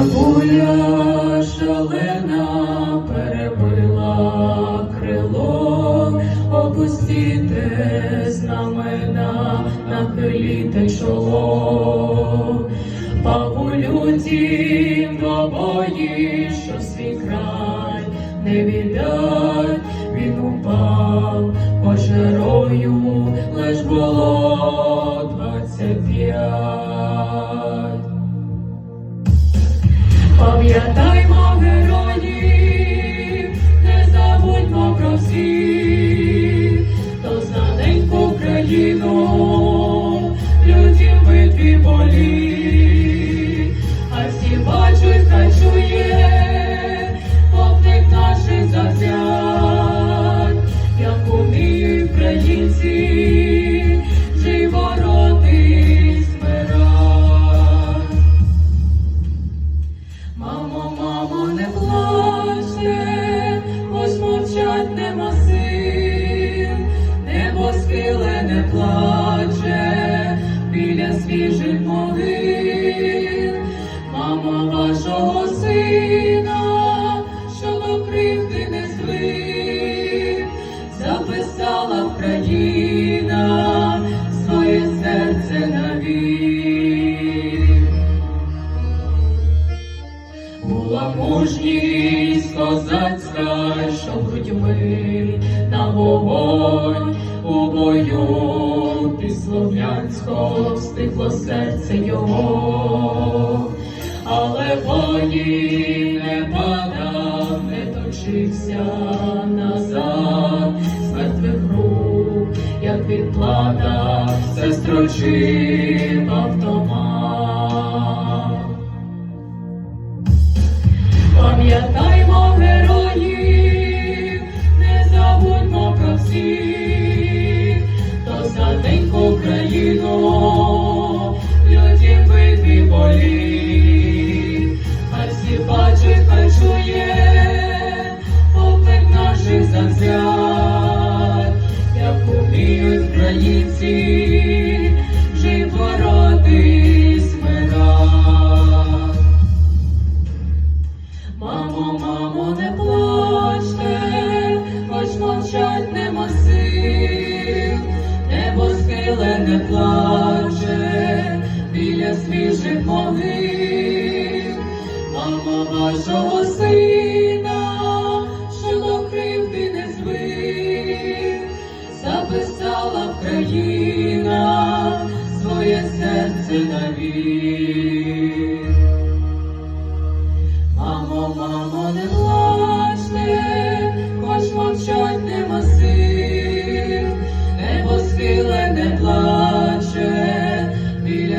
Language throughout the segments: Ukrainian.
Пуля шалена перебила крило, опустіте знамена, нахиліте чоло, Павулюті двобої, що свій край не віддать, він упав пожерою, лиш було Пам'ятаймо героїв, не забудьмо про всіх, хто за неньку Мамо, мамо, не плачте, ось мовчать нема сил, небо схилене плаче біля свіжих могил, мама вашого сина, що до кривди не звик, записала Україна Була мужність козацька, що грудьми на вогонь у бою післов'янського встигло серце його, але воїн не падав, не точився назад, з мертвих рук, як відплата, все строчив свіжих могил, мамо вашого сина, що кривди не звик, записала Україна своє серце навік.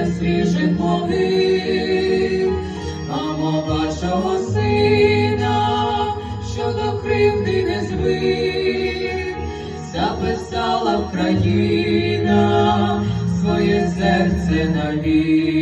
Свіжих могил, мамо вашого сина, що до кривди не звик, записала Україна своє серце навік.